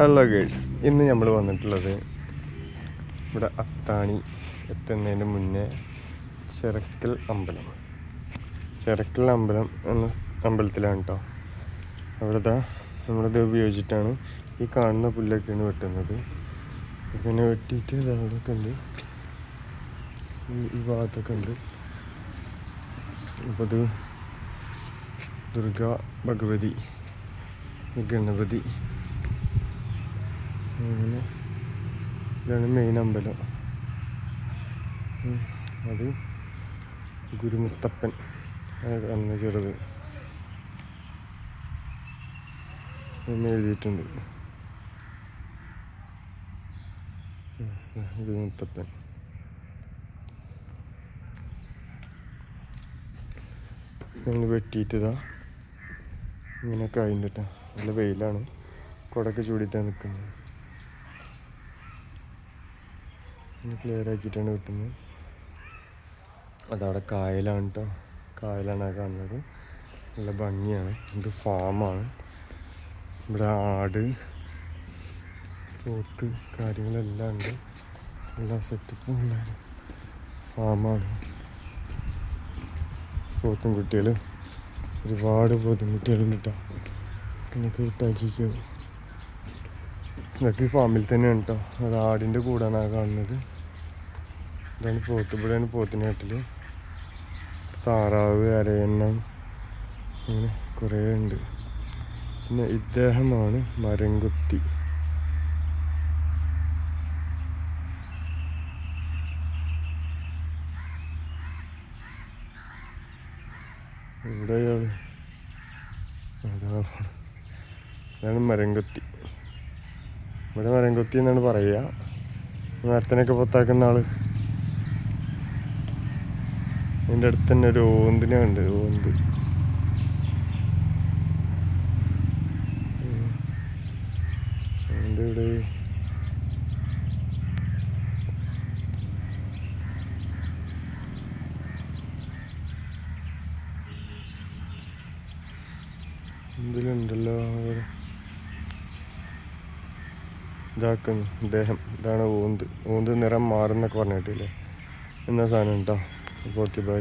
Hello girls ഇന്ന് നമ്മൾ വന്നിട്ടുള്ളത് ഇവിടെ അത്താണി എത്തുന്നതിന് മുന്നേ ചെറക്കൽ അമ്പലം. ചെറക്കൽ അമ്പലം എന്ന അമ്പലത്തിലാണ് കേട്ടോ അവിടുത്തെ നമ്മളിത് ഉപയോഗിച്ചിട്ടാണ് ഈ കാണുന്ന പുല്ലൊക്കെയാണ് വെട്ടുന്നത്. ഇങ്ങനെ വെട്ടിയിട്ട് ഇതൊക്കെ ഉണ്ട്. ഈ ഭാഗത്തൊക്കെ ഉണ്ട്. അപ്പോൾ ഇത് ദുർഗ ഭഗവതി ഗണപതി അങ്ങനെ. ഇതാണ് മെയിൻ അമ്പലം. അത് ഗുരുമുത്തപ്പൻ. അന്ന് ചെറുത്. എന്ന് എഴുതിയിട്ടുണ്ട്. ഗുരുമുത്തപ്പൻ. ഞങ്ങൾ വെട്ടിയിട്ടതാ ഇങ്ങനെയൊക്കെ ആയിട്ടാ നല്ല വെയിലാണ്. കുടക്ക് ചൂടിയിട്ടാണ് നിൽക്കുന്നത് ഇനി ക്ലിയർ ആക്കിയിട്ടാണ് കിട്ടുന്നത്. അതവിടെ കായലാണ് കേട്ടോ കായലാണ് കാണുന്നത്. നല്ല ഭംഗിയാണ്. ഇത് ഫാമാണ്. ഇവിടെ ആട് പോത്ത് കാര്യങ്ങളെല്ലാം ഉണ്ട്. എല്ലാ സെറ്റപ്പും ഉള്ള ഫാമാണ്. പോത്തും കുട്ടികൾ ഒരുപാട് പോത്തും കുട്ടികളുണ്ട് കേട്ടോ പിന്നെ വിട്ടാക്കിക്കോ ഇതൊക്കെ ഈ ഫാമിൽ തന്നെയാണ് കേട്ടോ അത് ആടിന്റെ കൂടാണ് ആ കാണുന്നത്. ഇതാണ് പോത്ത് ഇവിടെയാണ് പോത്തിന്റെ വീട്ടിൽ താറാവ് അരയണ്ണം അങ്ങനെ കുറേ ഉണ്ട്. പിന്നെ ഇദ്ദേഹമാണ് മരംകുത്തി. ഇവിടെ അതാണ് മരംകുത്തി. ഇവിടെ മരംകൊത്തി എന്നാണ് പറയുക മരത്തിനൊക്കെ പൊത്താക്കുന്ന ആൾ എന്റെ അടുത്ത് തന്നെ ഒരു ഓന്തിനെ ഉണ്ട്. ഓന്ത് ഇവിടെ ഇതിലുണ്ടല്ലോ അവിടെ. ഇതാക്കുന്നു ഇദ്ദേഹം ഇതാണ് ഊന്ത്. ഊന്ത് നിറം മാറുന്നൊക്കെ പറഞ്ഞിട്ടില്ലേ? എന്ന സാധനം കേട്ടോ ഓക്കെ ബൈ